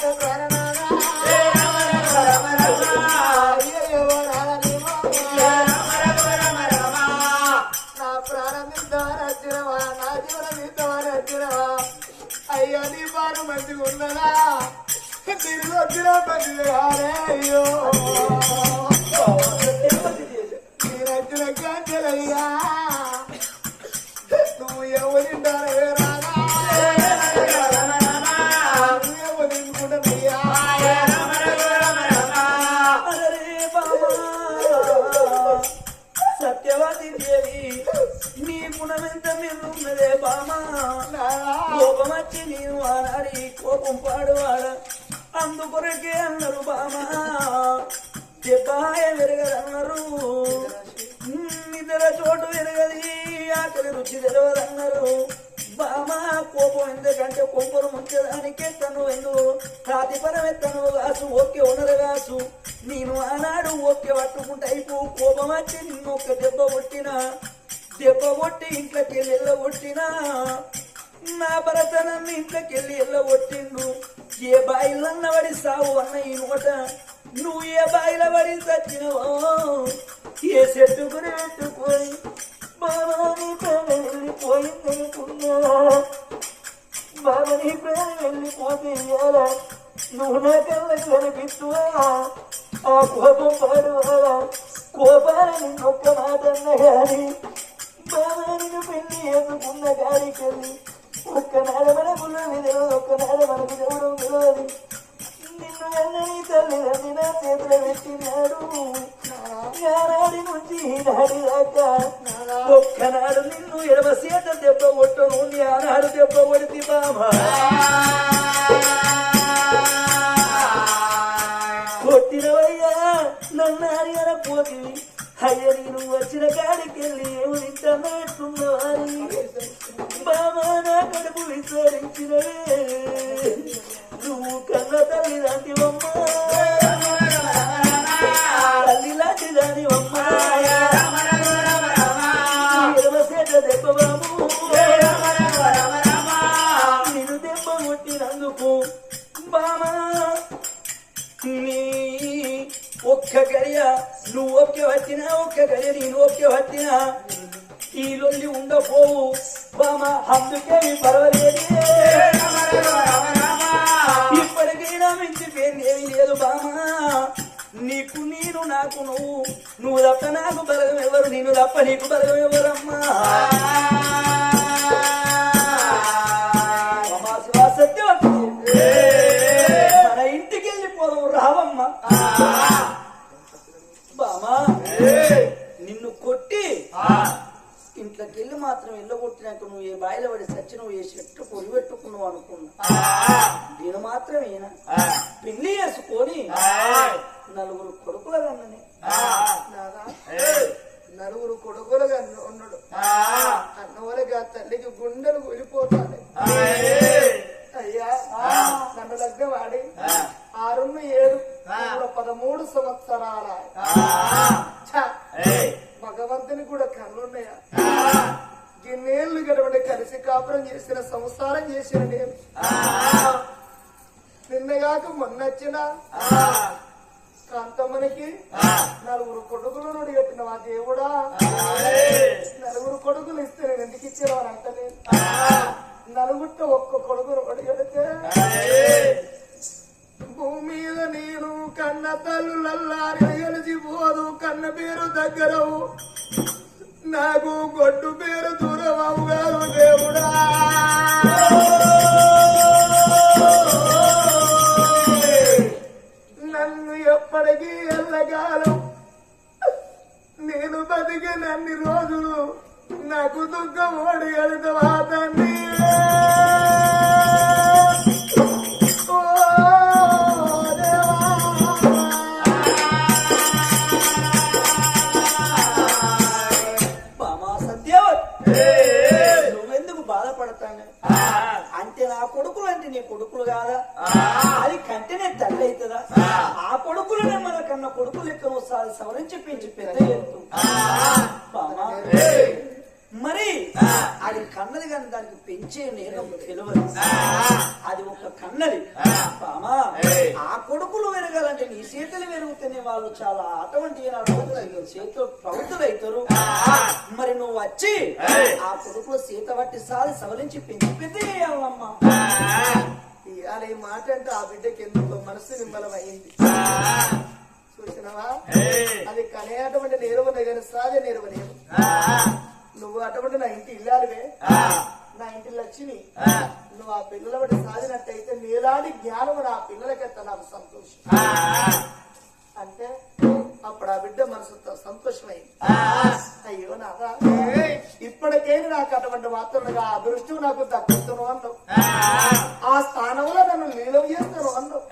Chicago. కోపం వచ్చి నీవు ఆనాడి కోపం పాడువాడ. అందుకొరకే అన్నారు బామా చెప్పాయ వెరగదన్నారు. ఇతర చోటు వెరగది ఆకలి రుచి తెలవదన్నారు. బామా కోపం ఎందుకంటే కొంపరు ముంచదానికే తను ఎందు ప్రాతిపరమెత్తను కాసు ఓకే ఉన్నది కాసు. నేను ఆనాడు ఓకే పట్టుకుంటే అయిపో కోపం వచ్చి నిన్ను ఒక దెబ్బ కొట్టినా. దెబ్బ కొట్టి ఇంట్లోకి వెళ్ళి వెళ్ళగొట్టినా నా భరతనం ఇంట్లోకి వెళ్ళి వెళ్ళగొట్టిండు. ఏ బాయిలన్న పడి సావు అన్న ఈ నోట నువ్వు ఏ బాయిల పడి చచ్చినవో ఏ చెట్టు కొట్టినవయ్యా నన్ను అడిగిన పోతివి. అయ్యా నేను వచ్చిన కాడికి వెళ్ళి ఏమి తింటానో ఎట్లున్నవారి బామా నా కడుపు విసరించినవే. నువ్వు కన్న తల్లి లాంటి ఓకే వచ్చినా ఒక్క గడియ నేను ఓకే వచ్చినా ఈ లొల్లి ఉండపోవు. బామ అందుకేమి పర్వాలేదు. ఇప్పటికైనా మించి పేరు లేదు బామా. నీకు నేను నాకు నువ్వు. నువ్వు తప్ప నాకు బలగం ఎవరు నేను తప్ప నీకు బలగం ఎవరమ్మా? మాత్రం ఇల్లు కొట్టినాక నువ్వు ఏ బాయిలో పడి సచ్చి నువ్వు ఏ చెట్టు పొడి పెట్టుకున్నావు అనుకున్నా. నేను మాత్రమేనా పెళ్ళి చేసుకొని నలుగురు కొడుకుల కన్ననే. నలుగురు కొడుకులుగా ఉన్నాడు. అన్నవాళ్ళకి ఆ తల్లికి గుండెలు కూలిపోతాయి అయ్యా నన్ను లగ్నం ఆడి ఆరున్న ఏడు పదమూడు సంవత్సరాల. సంసారం చేసిన నేను నిన్నగాక మొన్నొచ్చిన కాంతమ్మనికి నలుగురు కొడుకులు నుండి కట్టిన మా దేవుడా. నలుగురు కొడుకులు ఇస్తే నేను ఎందుకు ఇచ్చాను అని అంటలేదు నలుగుట్ట ఒక్క కొడుకు రోడ్డు భూమి మీద నేను కన్న తల్లులల్లారి గెలిచిపోదు కన్న పేరు దగ్గరవు. నాకు గొడ్డు పేరు దూరం అవుగారు దేవుడా. నన్ను ఎప్పటికీ ఎల్లగాలం. నేను బతికినన్ని రోజులు నాకు దుఃఖం ఓడి అడుగుతా తండ్రి నీ కొడుకులు కాదా? అది కంటేనే తల్లి అవుతుందా ఆ కొడుకులనే మన కన్న కొడుకులు లెక్క ఒకసారి సవరించి పెంచి పెద్ద ఎత్తు మరి అది కన్నది కానీ దానికి పెంచే నేను తెలియదు అది ఒక కన్నది. బామా ఆ కొడుకులు పెరగాలంటే నీ చేతులు పెరుగుతూనే వాళ్ళు చాలా అటువంటి చేతులు అవుతారు మరి నువ్వు వచ్చి ఆ కొడుకులు సీత పట్టి సాది సవరించి పెంచి పెద్ద చేయాలమ్మా. ఇవాళ ఈ మాట అంటే ఆ బిడ్డకి ఎందుకో మనసు నిమ్మలమైంది. చూసినవా? అది కనేటువంటి నేరువనే కానీ సాగే నేరువనేరు నువ్వు అటువంటి నా ఇంటి ఇల్లాలివే. నా ఇంటి లక్ష్మి. నువ్వు ఆ పిల్లల బట్టి సాధినట్టయితే నీలాంటి జ్ఞానం నా పిల్లలకెత్త నాకు సంతోషం. అంటే అప్పుడు ఆ బిడ్డ మనసు సంతోషమైంది. అయ్యో నాదా ఇప్పటికైనా నాకు అటువంటి మాత్రమే ఆ అదృష్టం నాకు దక్కుతాను అన్నావు. ఆ స్థానంలో నన్ను లీలం చేస్తాను అన్నావు.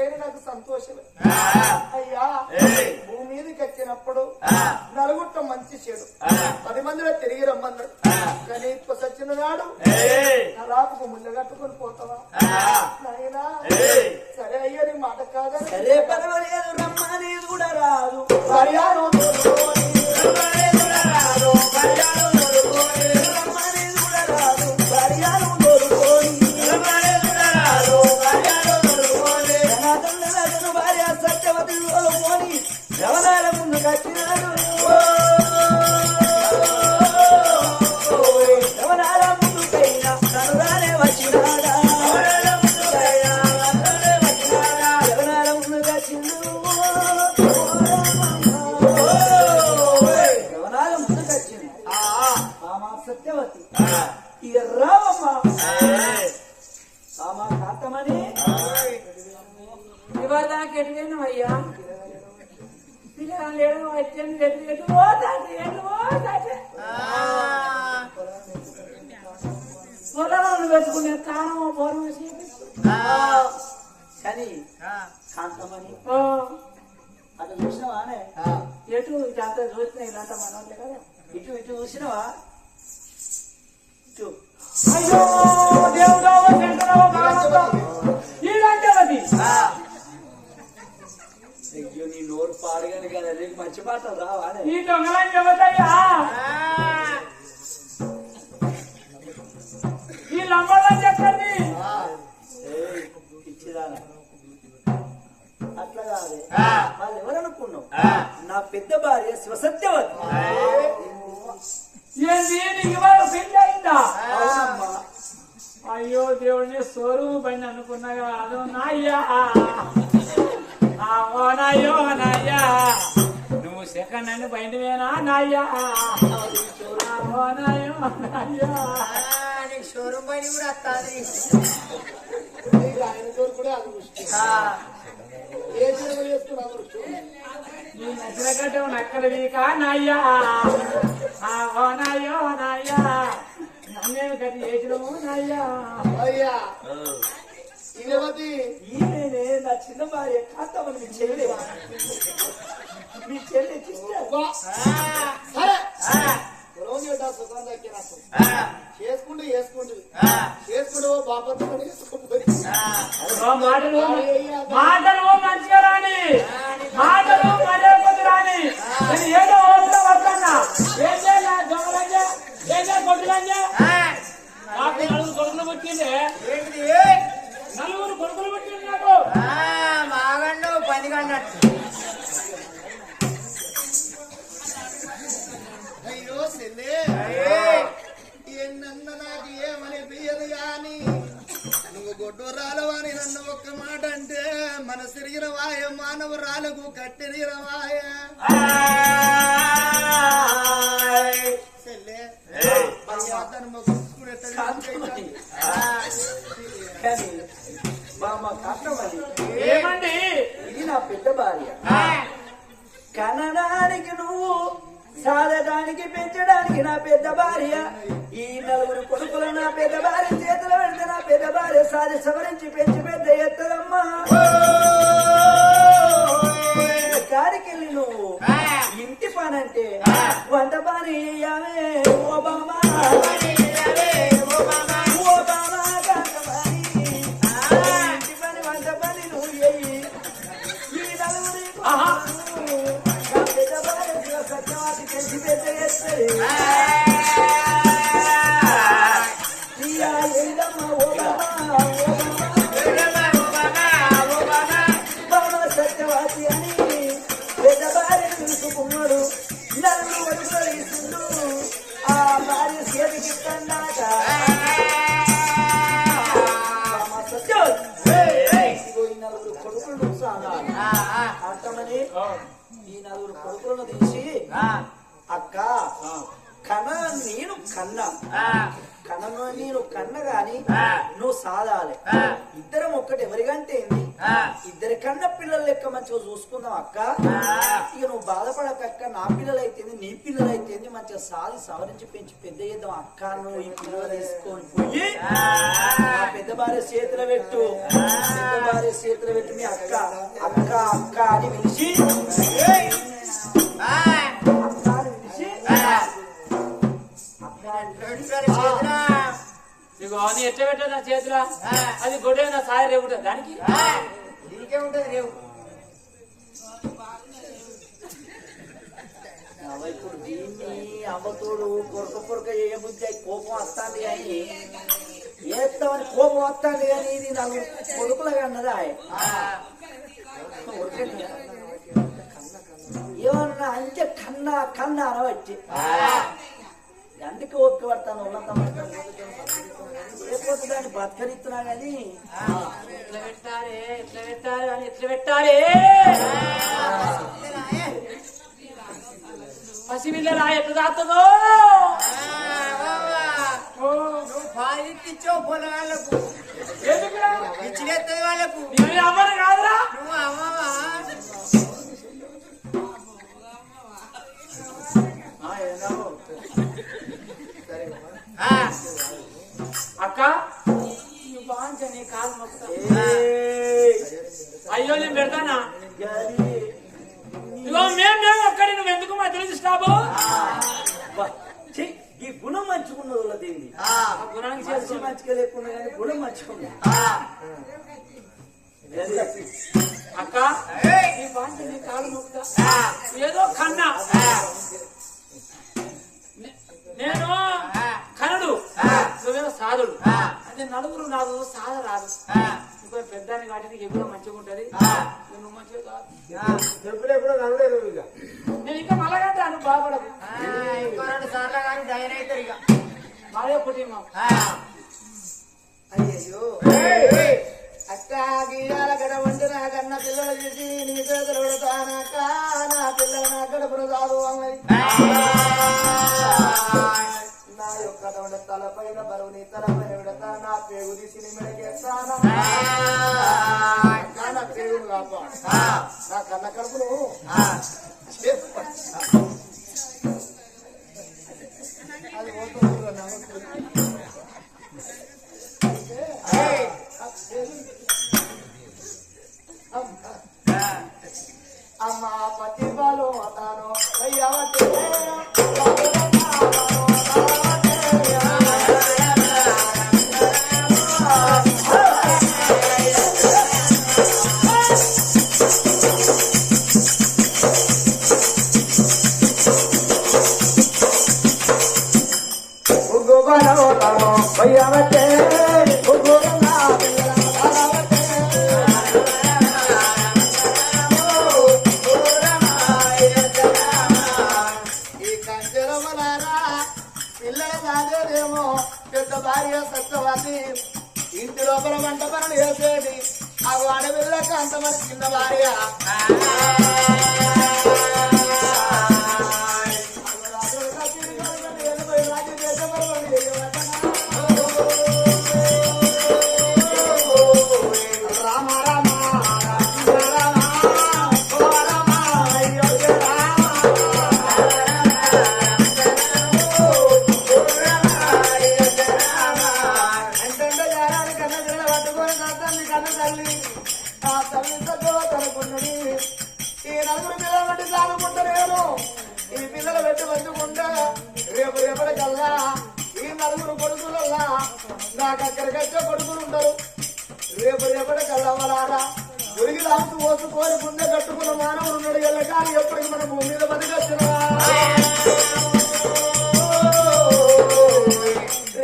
అంతకైనా నాకు సంతోషమే. అయ్యా భూమి మీదకి వచ్చినప్పుడు నలుగుట్ట మంచి చెడు. పది మందిలో తిరిగి రమ్మన్నాడు కానీ ఇప్పుడు సచిన నాడు నా రాపుకు ముళ్ళ కట్టుకొని పోతావా? నాయనా సరే అయ్యా నీ మాట కాదా సరే పర్వాలేదు కూడా రాదు. ఇవాళ దాకా ఎటు పోయినావు అయ్యా పిల్లలు లేడు వచ్చాను ఎటు ఎటు పోతాడు ఎటు పోతాడు పొలాలను పెట్టుకునే కారణం పూర్వం కానీ కాంతమని ఓ అటు చూసినవానే ఎటు? ఇదంతా చూసిన ఇదంతా మనోళ్ళే కదా. ఇటు ఇటు చూసినవా? ఇటు. అయ్యో దేవుడో శంకరో భగవంతో ఈడంటది అయ్యో నీ నోరు పాడగాను కదా రేపు మంచి మాటలు రావానే ఈ దొంగలని చెబుతాయ్యా ఈ లంబడని చెప్పండి. అట్లా కాదే. వాళ్ళు ఎవరనుకున్నావు? నా పెద్ద భార్య శివసత్యవతి నీకు అయ్యో దేవుడిని సోరు పైన అనుకున్నాగా అదో నాయ్యా. ఆవో నాయ్యో నాయ్యా నువ్వు సెకండ్ అని బయటవేనా నాయ్యా ఆవో నాయ్యో నాయ్యా నీకు ఆయన తోడు కూడా ఏ సేవ చేసుకున్న అదృష్టం నీ నచ్చిన కట్టే నక్కల వీక నాయ్యా ఆవో నాయ్యో నాయ్యా నన్నేమి కట్టి నాయ్యా అయ్యా. ఇరవతి ఈమెనే నా చిన్న భార్య కాంతమని మీ చెల్లి. మీ చెల్లి. సరే. చేసుకుంటూ చేసుకుంటూ. చేసుకుంటూ ఓ మాటలు మాటలు మంచిగా రాని. మాటలు రాని. నేను ఏదో ఓపిక పడుతున్నా. ఏం చేయాలి? దొంగలంజా ఏం చేయాలి? కొట్టులంజా నాకు నలుగురు కొడుకులు పుట్టిండే నలుగురు కొడుకులు పుట్టింది నాకు. మాగండు అయ్యో సెల్లే ఎన్నన్న నాకు ఏమని పియ్యదు గాని నువ్వు గొడ్డూరాలవని నన్ను ఒక్క మాట అంటే మన సిరిగిన వాయ మానవరాలకు కట్టెరిగిన వాయ వంట పని చెయ్యాలే ఓ బామా కన్న గాని నువ్వు సాదాలి ఇద్దరం ఒక్కటి. ఎవరికంటే ఏంది? ఇద్దరి కన్న పిల్లల లెక్క మంచిగా చూసుకుందాం అక్క. ఇక నువ్వు బాధపడక అక్క నా పిల్లలు అయితేంది నీ పిల్లలు అయితేంది మంచిగా సాది సవరించి పెంచి పెద్ద చేద్దాం అక్క నువ్వు ఈ పిల్లలు తీసుకొని పోయి. పెద్ద భార్య చేతులు పెట్టు. పెద్ద భార్య చేతులు పెట్టు మీ అక్క. అక్క అక్క అని పిలిచి. ఇగో అది ఎట్లా పెట్టదు నా చేతిలో? అది గొడ్డ నా సాయ రేపుతుంది దానికి? దీనికే ఉంటది రేవు. ఇప్పుడు దీన్ని అవ్వతోడు కొరక కొరక ఏ బుద్ధి అయి కోపం వస్తుంది కానీ ఏస్తామని కోపం వస్తుంది కానీ ఇది నాకు కొడుకులుగా అన్నదా ఏమన్నా అంటే కన్నా కన్నా అనవచ్చు అందుకే ఓపిక పడతాను ఉన్నత లేకపోతే దాన్ని బతకరిస్తున్నా కానీ ఎట్లా పెట్టాలి ఎట్లా పెట్టాలి అని ఎట్లా పెట్టాలి పసిపిల్లరా ఎట్లా దాస్తుందో ఇచ్చావు పొలం వాళ్ళకు ఎందుకురా? ఇచ్చినెత్తది వాళ్ళకు. నేను అవ్వను కాదురా? నువ్వు అమ్మవా? ఆ, ఏనామో. అక్క? అయ్యో నేను పెడతానా. ఇగో మేము మేము ఒక్కడి నువ్వు ఎందుకు మధ్యలో స్టాపు? ఈ గుణం మంచుకున్నది వాళ్ళది ఇది. ఆ. గుణానికి చేసుకో మంచిగా లేకుండా కానీ గుణం మంచుకున్నది. అక్క నీ బాగా నీ కాలు మొక్కుతా ఏదో కన్నా. నేను కనుడు. నువ్వేమో సాధుడు. అదే నలుగురు నాకు సాధ రాదు ఇంకో పెద్దాన్ని కాబట్టి నీకు ఎప్పుడో మంచిగా ఉంటది నువ్వు మంచిగా కాదు. నేను ఇంకా మళ్ళగంటాను బాధపడదు ఇంకో రెండు సార్లు కానీ దయన అవుతారు ఇక. మాదే కుటుంబం. అయ్యయ్యో. అక్క గీయాల గడ వండి నా కన్న పిల్లలు చూసి నీ చేతులు నా పిల్లలు నా గడపను పెడతా నా పేగు తీసి నీ మెడకేస్తానా అక్క, నా పేగును కాపా నా కన్న కడుపును చెప్పు. అది పోతుంది నమ్మకం అమ్మ పతి బాలు అతాను అయ్యవతే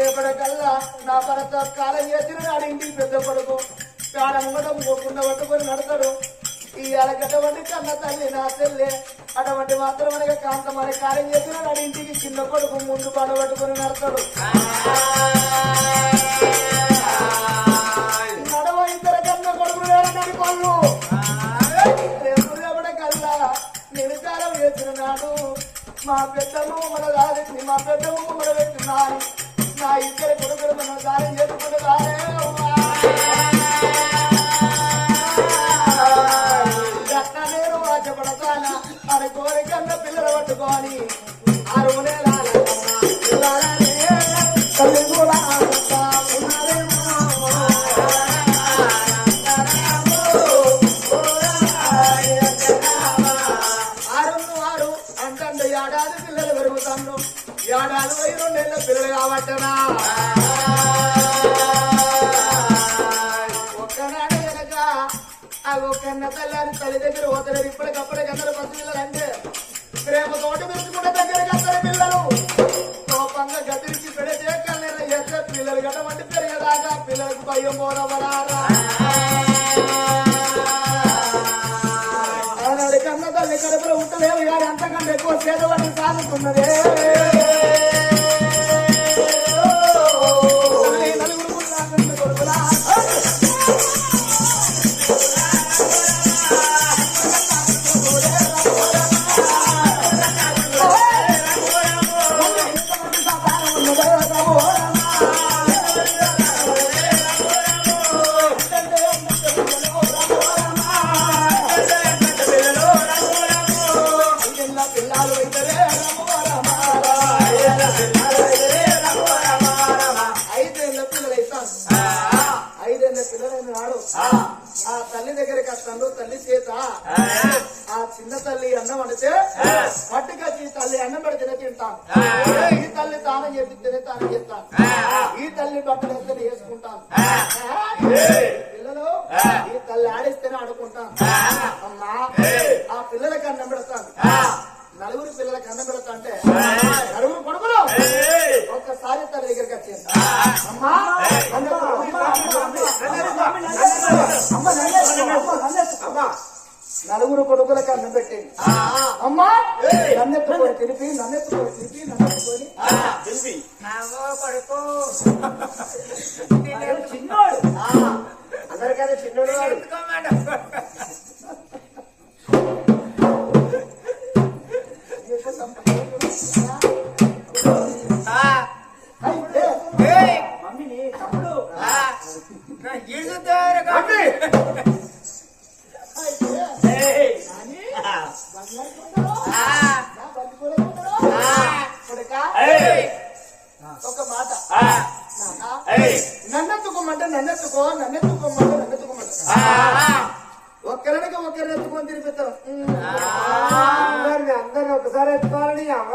రేపటికల్లా నా భర్త కాలం చేసిన నాడు ఇంటికి పెద్ద కొడుకు. చాలా ముంగటం పోకుండా పట్టుకొని నడతాడు. ఈ అలకటువంటి కన్న తల్లి నా చెల్లె. అటువంటి మాత్రం అనగా కాంత మరి కార్యం చేసిన నాడు ఇంటికి చిన్న కొడుకు ముందు పడబట్టుకొని నడతాడు. నడవ ఇద్దరు కన్న కొడుకులు వేరని పళ్ళు. రేపు కల్లా నేను కాలం వేసిన నాడు మా పెద్దమ్మ మన దారి మా పెద్దమ్మ మన పెట్టినారు నా ఇద్దరు కొడుకులు మన దారి చేసుకుంటున్నారే గట్ట నేను ఆశపడతానా అని కోరికన్న పిల్లలు పట్టుకోవాలి అంతకంటే ఎక్కువ పేదవాడిని సాగుతున్నదే ఐదేళ్ళ పిల్లలైన నాడు ఆ. తల్లి దగ్గరికి వస్తాను తల్లి చేత. ఆ. చిన్న తల్లి అన్నం అడితే పట్టుకొచ్చి తల్లి అన్నం పెడితేనే తింటాను. ఈ తల్లి తానం చేపిస్తేనే తానం చేస్తాను. ఈ తల్లి బట్టలు వేస్తేనే వేసుకుంటాను. పిల్లలు ఈ తల్లి ఆడిస్తేనే ఆడుకుంటాను. అమ్మా ఆ పిల్లలకి అన్నం పెడతాను. నలుగురు పిల్లలకి అన్నం పెడతా అంటే నలుగురు కొడుకులు ఒక్కసారి తల్లి దగ్గరికి వచ్చేది అమ్మా నలుగురు కొడుకులకు అన్నం పెట్టింది అమ్మా నన్నెత్తుకొని తిరిపి నన్నెత్తుకొని తిరిపి నన్నెత్తుకొని నావో కొడుకు చిన్నోడు అందరికన్నా చిన్నోడు ఒక మాట ఆ, నాన్న, ఏయ్, నన్నెత్తుకోమంటే నన్నెత్తుకో నన్నెత్తుకోమంటే నన్నెత్తుకోమంటే ఒక్కరికి ఒక్కరిని ఎత్తుకొని తినిపిస్తారు అందరిని ఒకసారి ఎత్తుకోవాలని అవ్వ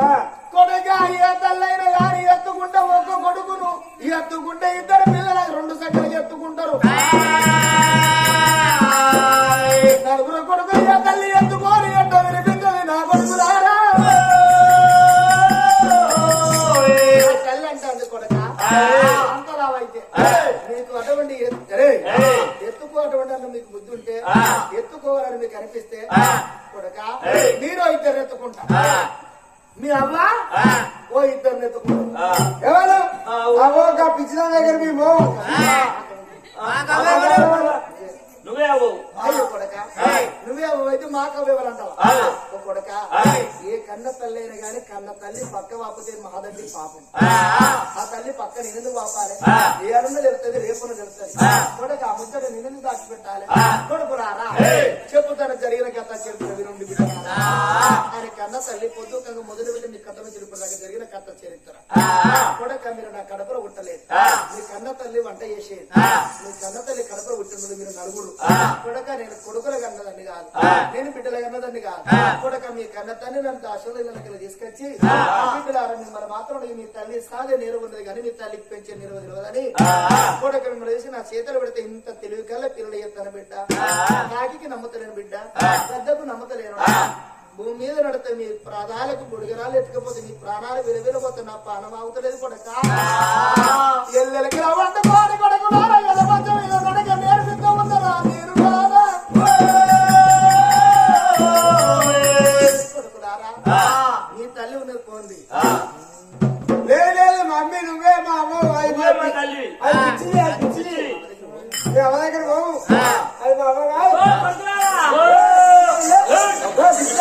కొడుక ఏ తల్లైన గాని ఎత్తుకుంటే ఒక్క ఎత్తుకుంటే ఇద్దరు పిల్లలు రెండు సంఖ్యలు ఎత్తుకుంటారు. నలుగురు కొడుకు తల్లి ఎత్తుకోని ఎంట వినిపించదు నా కొడుకులారా? ఆ తల్లి అంటుంది కొడుక. అంతరావైతే మీకు అటువంటి ఎత్- అరే, ఎత్తుకో అటువంటి అన్న మీకు బుద్ధి ఉంటే ఎత్తుకోవాలని మీకు అనిపిస్తే కొడుక మీరు ఇద్దరు ఎత్తుకుంటా. మీ అవ్వ ఓ ఇద్దరు ఎత్తుకుంటా ఎవరు? అవో పిచ్చిన దగ్గర మేము నువ్వే అవ్వు. అయ్యో కొడక. నువ్వే అయితే మాకు అవ్వలంటావు కొడక. ఏ కన్న తల్లి అయినా గాని కన్న తల్లి పక్క వాపితే మహాదండి పాపం. ఆ. తల్లి పక్క నిన్ను వాపాలి? ఏ అరుణ తెలుస్తుంది రేపున తెలుస్తుంది. కొడక ఆ ముచ్చట నిన్ను దాచిపెట్టాలి? కొడుకు రారా? చెప్పుతాను జరిగిన కథ చెప్పు నుండి తల్లి పొద్దు కంగ మొదలు వెళ్ళి మీ కథ నుంచి ఇప్పుడు దాకా జరిగిన కథ చరిత్ర. కొడక మీరు నా కడపలో ఉట్టలేదు మీ కన్న తల్లి వంట చేసేది. మీ కన్న తల్లి కడపలో ఉట్టినది మీరు నలుగురు. కొడక నేను కొడుకుల కన్నదండి కాదు. నేను బిడ్డల కన్నదండి కాదు. కొడక మీ కన్న తల్లి నన్ను దాశోదకి తీసుకొచ్చి బిడ్డలారా మిమ్మల్ని మాత్రం మీ తల్లి సాగే నేరు ఉన్నది కానీ మీ తల్లికి పెంచే నిలవ తెలియదని కొడక మిమ్మల్ని వేసి నా చేతులు పెడితే ఇంత తెలివి కల్లా పిల్లలు ఎత్తాను బిడ్డ. నాకి నమ్మతలేను బిడ్డ. పెద్దకు నమ్మతలేను. భూమి మీద నడితే మీ ప్రాణాలకు బుడిగరాలు ఎత్తుకపోతే మీ ప్రాణాలు విలువెళ్ళిపోతే నా ప్రాణం అవుతలేదు కొడక ఎల్లెలకి రవ్వంట నేర్పిస్తూ మీరు మీ తల్లి ఉన్నది పోంది లేదు మమ్మీ నువ్వే మా అమ్మ తల్లి. అమ్మ దగ్గర పోవు అది మా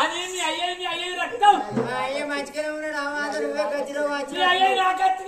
అని మీ అయ్యే మీ అయ్యే రక్తం. అయ్యే మంచిగానే ఉన్నాడు మాత్రం నువ్వే గజిలో మీ వచ్చి అయ్యే నాకెత్తి